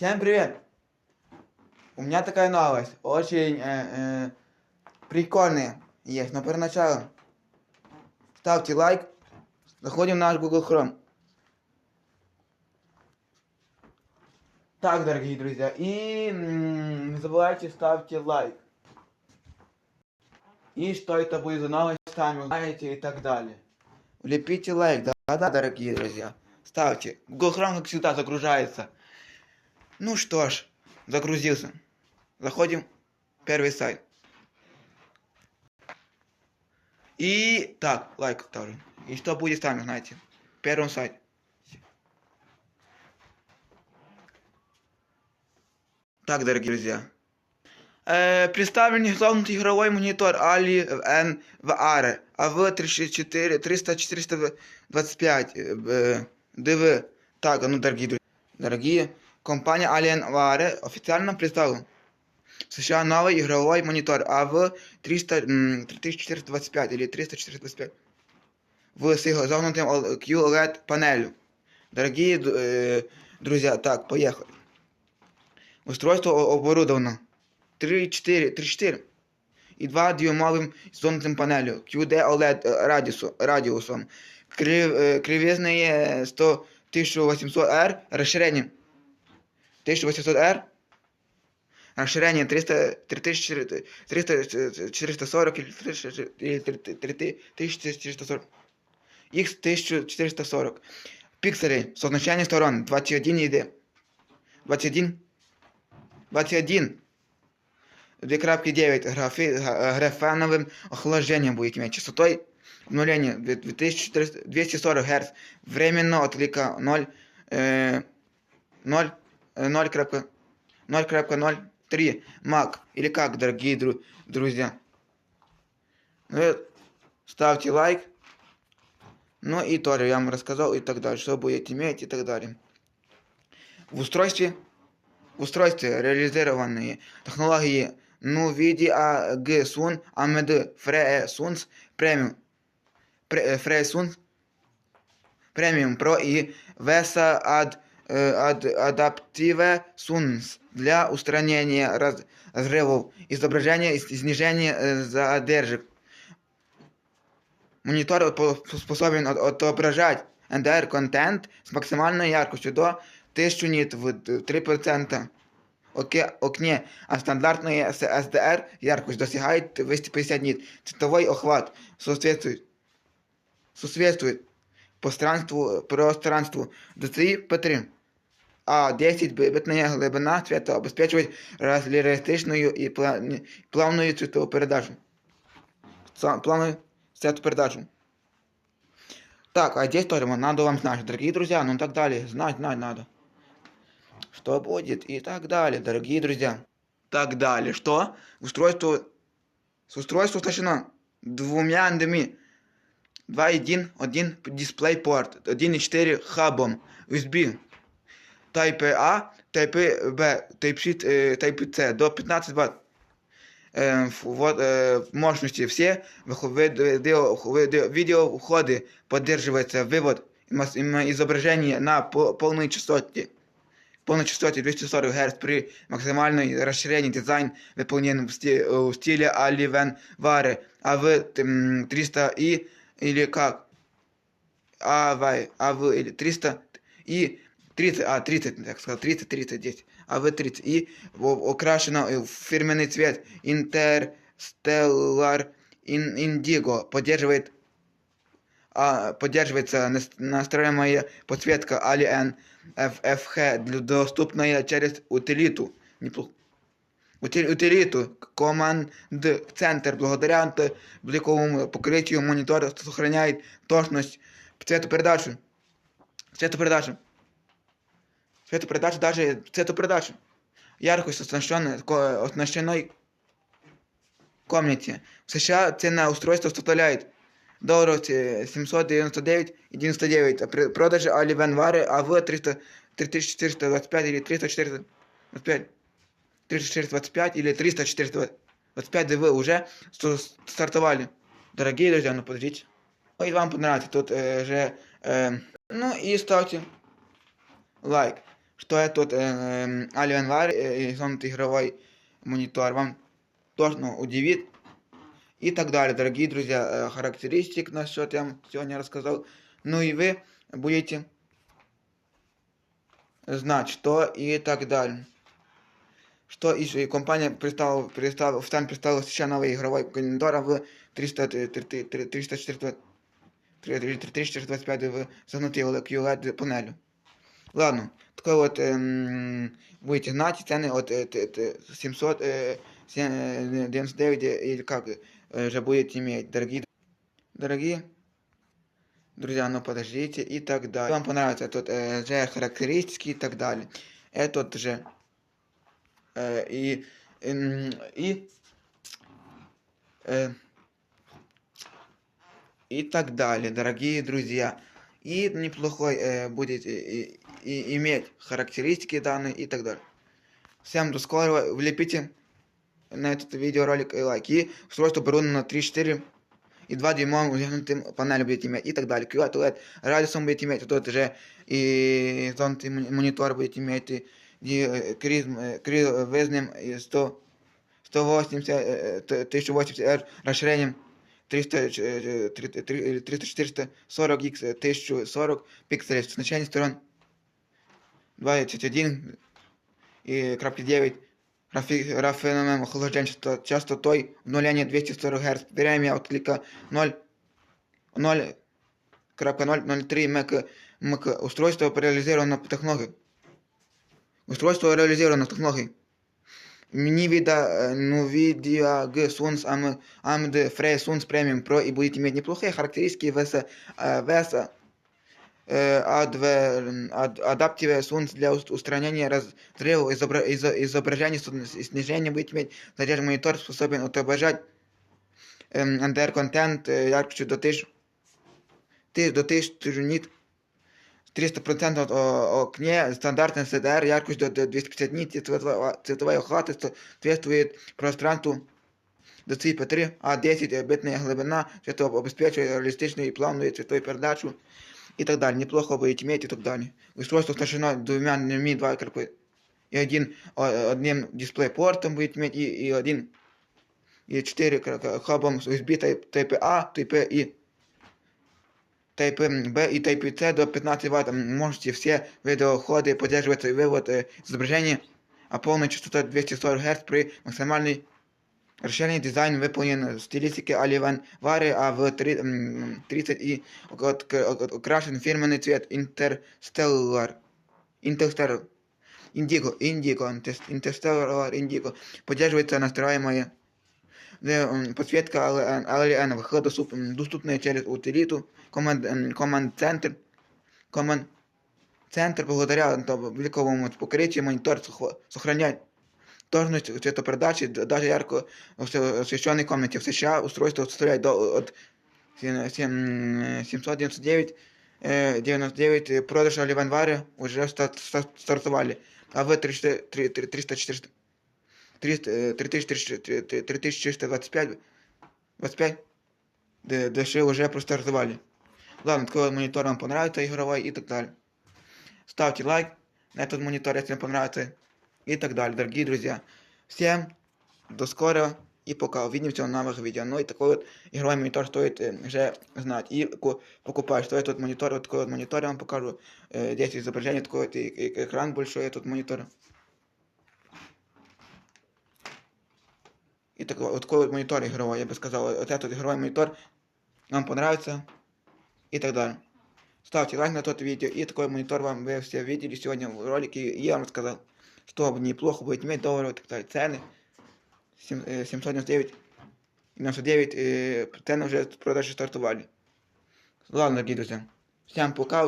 Всем привет! У меня такая новость, очень э, э, прикольная есть, но перед началом ставьте лайк, заходим в наш Google Chrome. Так, дорогие друзья, и не забывайте ставьте лайк. И что это будет за новость, сами узнаете и так далее. Влепите лайк, да-да, дорогие друзья. Ставьте. Google Chrome, как всегда, загружается. Ну что ж, загрузился. Заходим в первый сайт. И так, лайк ставлю. И что будет сами знаете. Первый сайт. Так, дорогие друзья. Э, представлен изогнутый игровой монитор Ali NVR AV34 300 425 э, DV. Так, ну, дорогие друзья. Дорогие, компания Alien Ware официально представила в США новый игровой монитор AV 300, м, 3425 или 300 в с изогнутым QLED панелью. Дорогие э, друзья, так, поехали. Устройство о- оборудовано 3-4, 3-4 и 2 дюймовым изогнутым панелью QD OLED э, радиусу, радиусом. Крив, э, кривизные 100 1800R, расширение 1800R, расширение 300, 3000, 300, 440 или 300, или 3440. X 1440. Пиксели с означением сторон 21 ID. 21. 21. 2.9 графи, га- графеновым охлаждением будет иметь. Частотой обнуления 2400 240 Гц. Временно отлика 0, э, 0, э, 0.0, 0.03 Мак. Или как, дорогие дру- друзья. Э, Ставьте лайк. Ну и тоже я вам рассказал и так далее, что будет иметь и так далее. В устройстве, в устройстве реализованные технологии NVIDIA G-Sun AMD FreeSUNS Premium, Pre- э, FreeSUNS Premium Pro и VESA Ad, э, Ad, Adaptive SUNS для устранения раз- разрывов изображения и снижения э, задержек. Монитор по- способен от- отображать NDR-контент с максимальной яркостью до 1000 нит в 3% оке- окне, а стандартная с- SDR яркость достигает 250 нит. Цветовой охват соответствует, соответствует пространству, пространству DCI P3. А 10 битная глибина цвета обеспечивает реалистичную и пла- плавную цветовую передачу. Плавную цветопередачу. Так, а здесь тоже надо вам знать, дорогие друзья, ну так далее, знать, знать надо. Что будет и так далее, дорогие друзья. Так далее, что? Устройство, устройство оснащено двумя NDMI. 2.1, 1 DisplayPort, 1.4 хабом, USB, Type A, Type B, Type-C, э, Type-C до 15 Вт. Э, ф- вот, э, мощности все выхо- видео, видео, видео входы поддерживается вывод мас- им- изображения на по- полной частоте полной частоте 240 Гц при максимальном расширении дизайн выполнен в, сти- э, в стиле Аливен Варе АВ 300 и или как АВ АВ или 300 и 30, а, 30, так сказал, 30, 30, 10, АВ-30, и о- окрашено в фирменный цвет Interstellar Indigo, поддерживает, а, поддерживается нас- настрояемая подсветка Alien FFH, доступная через утилиту. Неплохо. Ути- Утилиту команд центр благодаря бликовому покрытию монитора сохраняет точность цветопередачи. Цветопередачи Цветопередача даже цветопередача. Яркость оснащенной, ко- оснащенной комнате. В США цена устройства составляет долларов э, 799 и 99, а при продаже Аливен Вары АВ 300, 3425 или 325, 3425 или 30425 ДВ уже сто- стартовали. Дорогие друзья, ну подождите. Ой, вам понравится тут э, же... э, ну и ставьте лайк. что этот э, Alienware э, изогнутый игровой монитор вам точно удивит. И так далее, дорогие друзья, э, характеристик насчет я вам сегодня рассказал. Ну и вы будете знать, что и так далее. Что еще? И компания представила, представила, официально представила ще новий ігровий монітор в 300, 304 3425 в загнутій QLED панелю. Ладно, такой вот эм, будете знать, цены от э, т- 799 или как э, же будете иметь, дорогие, дорогие друзья, ну подождите и так далее. Вам понравится тут э, же характеристики и так далее. Этот же э, и эм, и э, и так далее, дорогие друзья. И неплохой э, будет э, и- и иметь характеристики данные и так далее. Всем до скорого. Влепите на этот видеоролик и лайк. И устройство оборудовано на 3-4 и 2 дюймовым увеличенным панель будете иметь и так далее. QLED, OLED, радиусом будете иметь, тут же и зонтый мони- монитор будете иметь, и, и кризм, кри- везнем и 100, 180, э, т- 1080 R расширением 300, э, 300-440 X 1040 пикселей. Значение сторон 21 и крапки 9 рафином охлаждения часто- частотой обнуления 240 Гц. Время отклика 0 0.003 МК, МК. Устройство реализировано по технологии. Устройство реализировано по технологии. NVIDIA, NVIDIA G Suns AMD, AMD Frey Suns Premium Pro и будете иметь неплохие характеристики веса, э, веса э, адве- ад- адаптиве Suns для ус- устранения разрывов изобра- изо- изображений с- и снижения будете иметь заряженный монитор способен отображать эм, NDR-контент э, яркостью до 1000 ты до 1000 нит 300% о- окне, стандартный SDR, яркость до, до 250 нит, цветовая, цветовая охвата соответствует пространству до CP3, а 10 битная глубина, что обеспечивает реалистичную и плавную цветовую передачу и так далее. Неплохо будет иметь и так далее. Устройство оснащено двумя дверьми, два крепы, и один, о- одним дисплей-портом будет иметь, и, и один, и четыре к- к- хабом с USB Type, Type A, Type и Type B и Type C до 15 Вт. Можете все видеоходы поддерживать вывод э, изображения, а полная частота 240 Гц при максимальной расширении дизайн выполнен в стилистике Оливан Вары, а в три- м, 30 и от- к- от- украшен фирменный цвет Interstellar. Interstellar. Индиго, Индиго, Interstellar Индиго. Поддерживается настраиваемая де, м, подсветка ALN, ALN выход доступ- м, доступная через утилиту, команд, м, команд центр, команд центр благодаря то, великовому покрытию монитор сохва- сохраняет точность цветопередачи д- даже ярко осве- освещенной комнате. В США устройство составляет до, от сем- сем- м, 799 э, 99 э, продаж Оливанваре уже ста- ста- стартовали, а в 300 три- три- 300 400 300, э, 3400, 3425 25 д- дешевле уже простартовали. Ладно, такой вот монитор вам понравится, игровой и так далее. Ставьте лайк на этот монитор, если вам понравится. И так далее, дорогие друзья. Всем до скорого и пока. Увидимся в новых видео. Ну и такой вот игровой монитор стоит э, уже знать. И ку- покупать. Стоит вот монитор, вот такой вот монитор я вам покажу. Э, здесь изображение такое, вот, и, и экран большой, этот монитор. И такой, вот такой вот монитор игровой, я бы сказал. Вот этот игровой монитор вам понравится. И так далее. Ставьте лайк на тот видео. И такой монитор вам вы все видели сегодня в ролике. И я вам рассказал, что неплохо будет иметь долларов, так далее. Цены. Сем- э, 799 и 99 э, цены уже с продажи стартовали. Ладно, дорогие друзья. Всем пока.